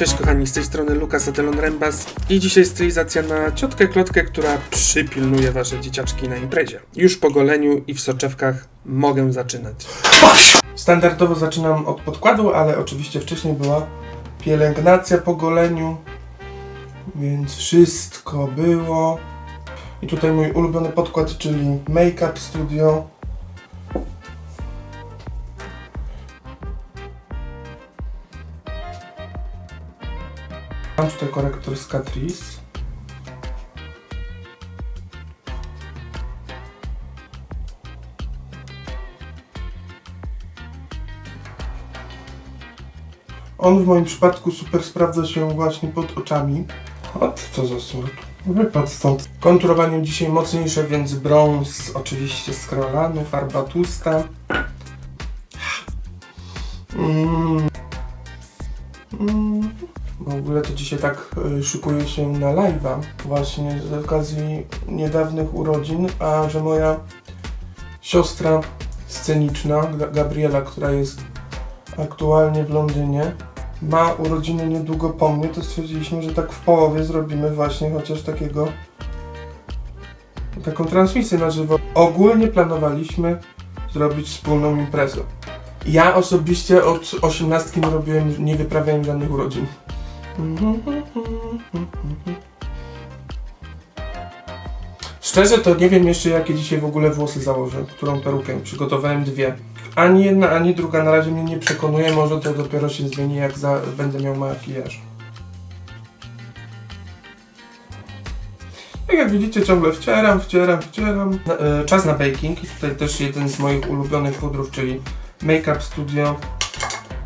Cześć kochani, z tej strony Lukas Atelon Rembas i dzisiaj stylizacja na ciotkę klotkę, która przypilnuje wasze dzieciaczki na imprezie. Już po goleniu i w soczewkach mogę zaczynać. Standardowo zaczynam od podkładu, ale oczywiście wcześniej była pielęgnacja po goleniu, więc wszystko było. I tutaj mój ulubiony podkład, czyli Make Up Studio. Mam tutaj korektor z Catrice. On w moim przypadku super sprawdza się właśnie pod oczami. Ot, co za sort. Wypadł stąd. Konturowanie dzisiaj mocniejsze, więc brąz, oczywiście z farba tłusta. Mm. Dzisiaj tak y, szykuję się na live'a właśnie z okazji niedawnych urodzin, a że moja siostra sceniczna, Ga- Gabriela, która jest aktualnie w Londynie, ma urodziny niedługo po mnie, to stwierdziliśmy, że tak w połowie zrobimy właśnie chociaż takiego taką transmisję na żywo. Ogólnie planowaliśmy zrobić wspólną imprezę. Ja osobiście od osiemnastki nie robiłem, nie wyprawiałem żadnych urodzin. Szczerze to nie wiem jeszcze jakie dzisiaj w ogóle włosy założę, którą perukę. Przygotowałem dwie. Ani jedna, ani druga na razie mnie nie przekonuje, może to dopiero się zmieni jak za, będę miał makijaż. Tak jak widzicie ciągle wcieram, wcieram, wcieram. E, Czas na baking tutaj też jeden z moich ulubionych pudrów, czyli Make Up Studio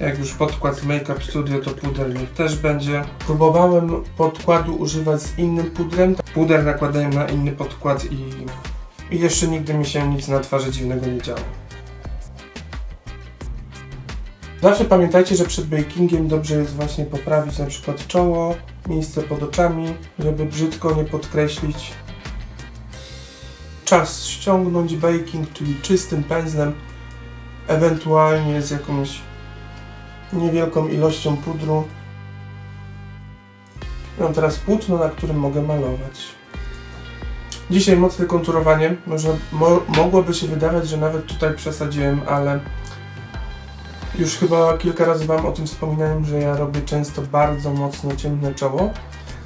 jak już podkład z Make Up Studio, to puder niech też będzie. Próbowałem podkładu używać z innym pudrem. Puder nakładałem na inny podkład i, i jeszcze nigdy mi się nic na twarzy dziwnego nie działo. Zawsze pamiętajcie, że przed bakingiem dobrze jest właśnie poprawić na przykład czoło, miejsce pod oczami, żeby brzydko nie podkreślić. Czas ściągnąć baking, czyli czystym pędzlem, ewentualnie z jakąś niewielką ilością pudru. Mam teraz płótno, na którym mogę malować. Dzisiaj mocne konturowanie. Może mo mogłoby się wydawać, że nawet tutaj przesadziłem, ale już chyba kilka razy Wam o tym wspominałem, że ja robię często bardzo mocno ciemne czoło.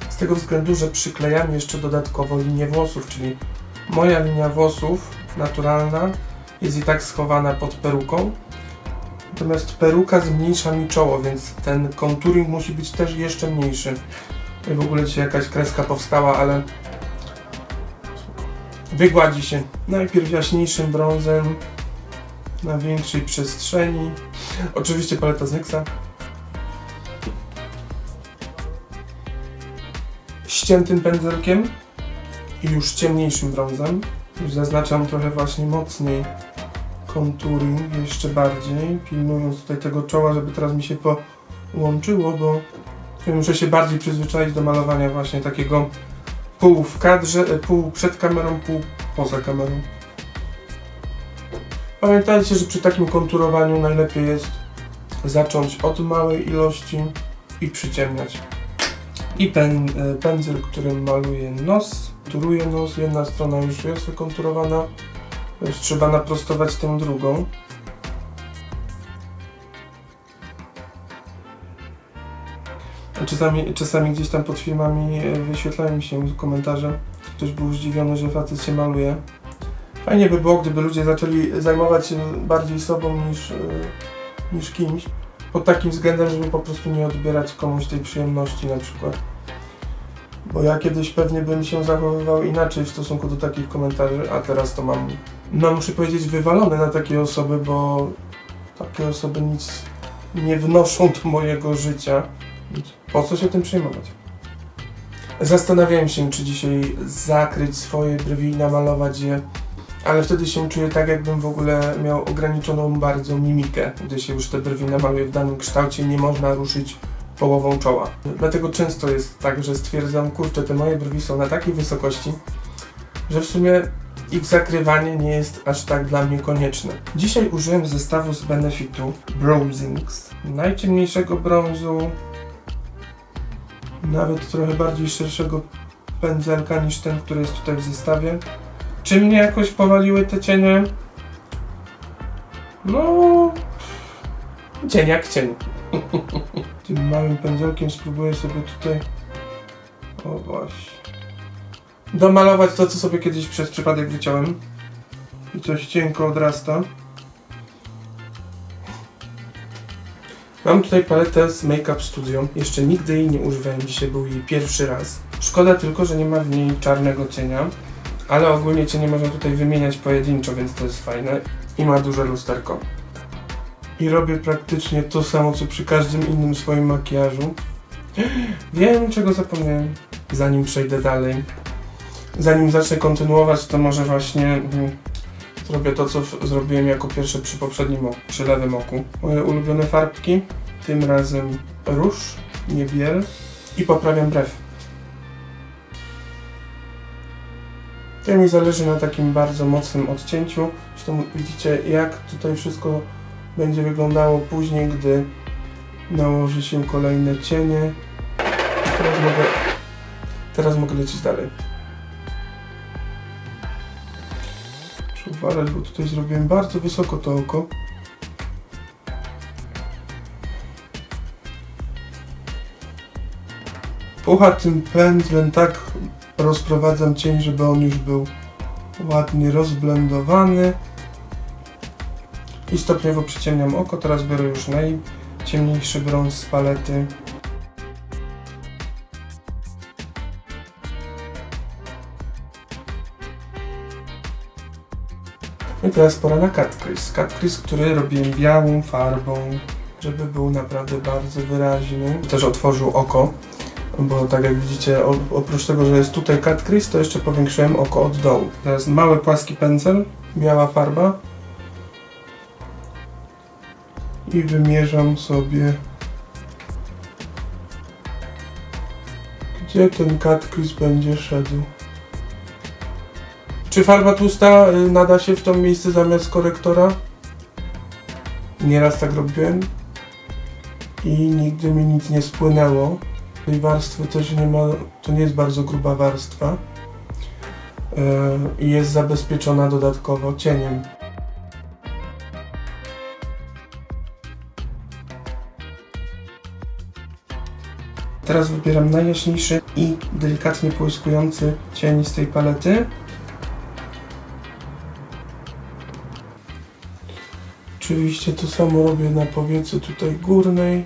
Z tego względu, że przyklejam jeszcze dodatkowo linię włosów, czyli moja linia włosów naturalna jest i tak schowana pod peruką, Natomiast peruka zmniejsza mi czoło, więc ten contouring musi być też jeszcze mniejszy. Tutaj w ogóle dzisiaj jakaś kreska powstała, ale wygładzi się najpierw jaśniejszym brązem na większej przestrzeni. Oczywiście paleta z Nyxa. Ściętym pędzelkiem i już ciemniejszym brązem. Już zaznaczam trochę właśnie mocniej contouring jeszcze bardziej, pilnując tutaj tego czoła, żeby teraz mi się połączyło, bo muszę się bardziej przyzwyczaić do malowania właśnie takiego pół w kadrze, e, pół przed kamerą, pół poza kamerą. Pamiętajcie, że przy takim konturowaniu najlepiej jest zacząć od małej ilości i przyciemniać. I pen, e, pędzel, którym maluję nos, turuję nos, jedna strona już jest wykonturowana, już trzeba naprostować tę drugą. Czasami, czasami gdzieś tam pod filmami e, wyświetlają mi się komentarze. Ktoś był zdziwiony, że facet się maluje. Fajnie by było, gdyby ludzie zaczęli zajmować się bardziej sobą niż, e, niż kimś. Pod takim względem, żeby po prostu nie odbierać komuś tej przyjemności na przykład. Bo ja kiedyś pewnie bym się zachowywał inaczej w stosunku do takich komentarzy, a teraz to mam, no muszę powiedzieć, wywalone na takie osoby, bo takie osoby nic nie wnoszą do mojego życia. Po co się tym przejmować? Zastanawiałem się, czy dzisiaj zakryć swoje brwi i namalować je, ale wtedy się czuję tak, jakbym w ogóle miał ograniczoną bardzo mimikę, gdy się już te brwi namaluje w danym kształcie nie można ruszyć połową czoła. Dlatego często jest tak, że stwierdzam, kurczę, te moje brwi są na takiej wysokości, że w sumie ich zakrywanie nie jest aż tak dla mnie konieczne. Dzisiaj użyłem zestawu z Benefitu Bronzings. Najciemniejszego brązu, nawet trochę bardziej szerszego pędzelka niż ten, który jest tutaj w zestawie. Czy mnie jakoś powaliły te cienie? No... Cień jak cień. Tym małym pędzelkiem spróbuję sobie tutaj... O właśnie. Domalować to, co sobie kiedyś przez przypadek wyciąłem. I coś cienko odrasta. Mam tutaj paletę z Make Up Studio. Jeszcze nigdy jej nie używałem, dzisiaj był jej pierwszy raz. Szkoda tylko, że nie ma w niej czarnego cienia, ale ogólnie cienie można tutaj wymieniać pojedynczo, więc to jest fajne. I ma duże lusterko. I robię praktycznie to samo, co przy każdym innym swoim makijażu. Wiem, czego zapomniałem. Zanim przejdę dalej, zanim zacznę kontynuować, to może właśnie mm, zrobię to, co zrobiłem jako pierwsze przy poprzednim oku, przy lewym oku. Moje ulubione farbki, tym razem róż, nie biel i poprawiam brew. To mi zależy na takim bardzo mocnym odcięciu. Zresztą widzicie, jak tutaj wszystko będzie wyglądało później, gdy nałoży się kolejne cienie. Teraz mogę, teraz mogę lecieć dalej. Uważać, bo tutaj zrobiłem bardzo wysoko to oko. Puchatym pędzlem tak rozprowadzam cień, żeby on już był ładnie rozblendowany. I stopniowo przyciemniam oko. Teraz biorę już najciemniejszy brąz z palety. Teraz pora na cut crease. Który robiłem białą farbą, żeby był naprawdę bardzo wyraźny. Też otworzył oko, bo tak jak widzicie, oprócz tego, że jest tutaj cut to jeszcze powiększyłem oko od dołu. Teraz mały płaski pędzel, biała farba. I wymierzam sobie gdzie ten cut będzie szedł. Czy farba tłusta y, nada się w to miejsce zamiast korektora? Nieraz tak robiłem i nigdy mi nic nie spłynęło. Tej warstwy też nie ma, to nie jest bardzo gruba warstwa yy, i jest zabezpieczona dodatkowo cieniem. Teraz wybieram najjaśniejszy i delikatnie połyskujący cień z tej palety. Oczywiście to samo robię na powiece tutaj górnej.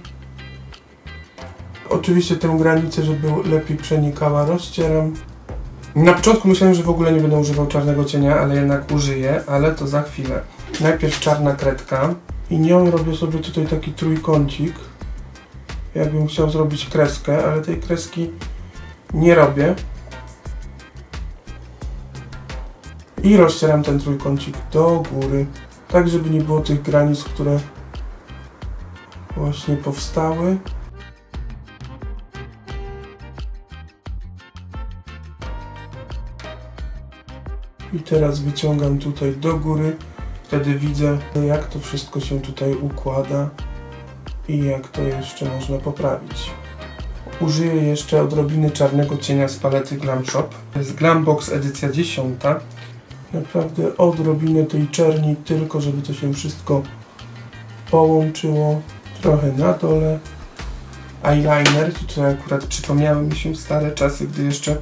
Oczywiście tę granicę, żeby lepiej przenikała, rozcieram. Na początku myślałem, że w ogóle nie będę używał czarnego cienia, ale jednak użyję, ale to za chwilę. Najpierw czarna kredka i nią robię sobie tutaj taki trójkącik. Jakbym chciał zrobić kreskę, ale tej kreski nie robię. I rozcieram ten trójkącik do góry tak żeby nie było tych granic, które właśnie powstały. I teraz wyciągam tutaj do góry, wtedy widzę jak to wszystko się tutaj układa i jak to jeszcze można poprawić. Użyję jeszcze odrobiny czarnego cienia z palety Glam Shop. To jest Glam Box edycja 10 naprawdę odrobinę tej czerni, tylko żeby to się wszystko połączyło. Trochę na dole. Eyeliner, tutaj akurat przypomniały mi się stare czasy, gdy jeszcze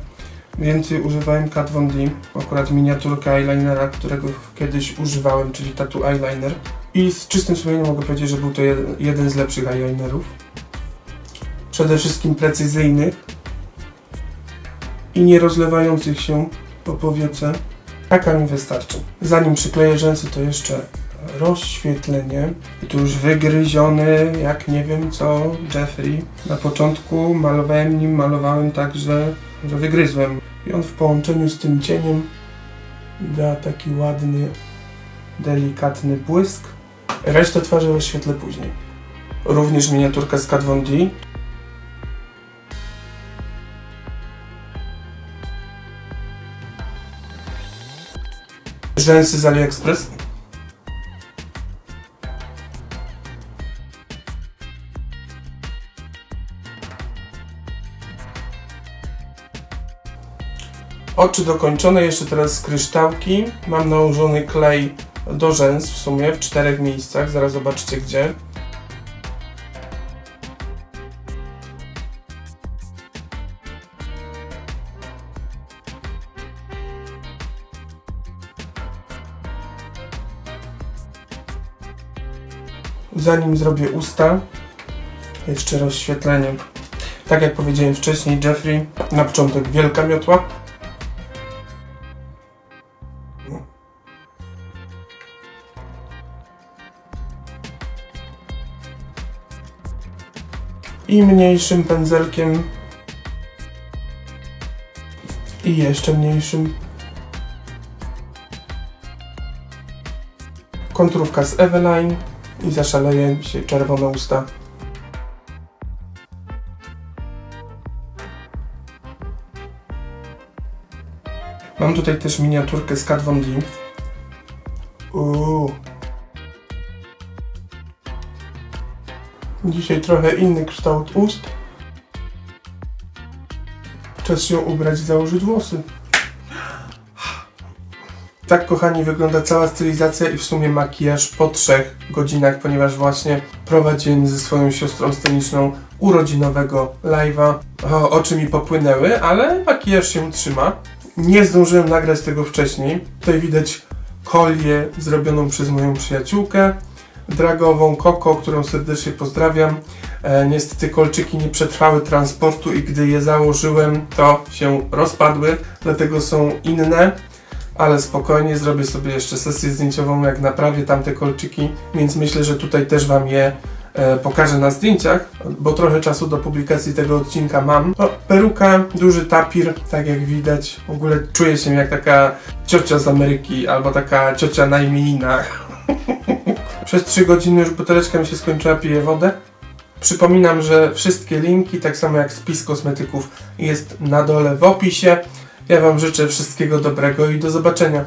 więcej używałem Kat Von D, akurat miniaturkę eyelinera, którego kiedyś używałem, czyli Tattoo Eyeliner. I z czystym sumieniem mogę powiedzieć, że był to jeden, z lepszych eyelinerów. Przede wszystkim precyzyjnych i nie rozlewających się po powiece. Taka mi wystarczy. Zanim przykleję rzęsy, to jeszcze rozświetlenie. I tu już wygryziony, jak nie wiem co, Jeffrey. Na początku malowałem nim, malowałem tak, że, że wygryzłem. I on w połączeniu z tym cieniem da taki ładny, delikatny błysk. Resztę twarzy rozświetlę później. Również miniaturka z Kat Von D. rzęsy z AliExpress? Oczy dokończone, jeszcze teraz kryształki. Mam nałożony klej do rzęs w sumie w czterech miejscach, zaraz zobaczycie gdzie. Zanim zrobię usta, jeszcze rozświetlenie. Tak jak powiedziałem wcześniej, Jeffrey, na początek wielka miotła. I mniejszym pędzelkiem. I jeszcze mniejszym. Konturówka z Eveline i zaszaleje się czerwone usta. Mam tutaj też miniaturkę z Kat Von D. Uuu. Dzisiaj trochę inny kształt ust. Czas się ubrać i założyć włosy. Tak, kochani, wygląda cała stylizacja i w sumie makijaż po trzech godzinach, ponieważ właśnie prowadziłem ze swoją siostrą sceniczną urodzinowego live'a. O, oczy mi popłynęły, ale makijaż się trzyma. Nie zdążyłem nagrać tego wcześniej. Tutaj widać kolię zrobioną przez moją przyjaciółkę dragową Koko, którą serdecznie pozdrawiam. E, niestety kolczyki nie przetrwały transportu i gdy je założyłem, to się rozpadły, dlatego są inne. Ale spokojnie, zrobię sobie jeszcze sesję zdjęciową, jak naprawię tamte kolczyki, więc myślę, że tutaj też Wam je e, pokażę na zdjęciach, bo trochę czasu do publikacji tego odcinka mam. O, peruka, duży tapir, tak jak widać. W ogóle czuję się jak taka ciocia z Ameryki, albo taka ciocia na imieninach. Przez 3 godziny już buteleczka mi się skończyła, piję wodę. Przypominam, że wszystkie linki, tak samo jak spis kosmetyków, jest na dole w opisie. Ja Wam życzę wszystkiego dobrego i do zobaczenia.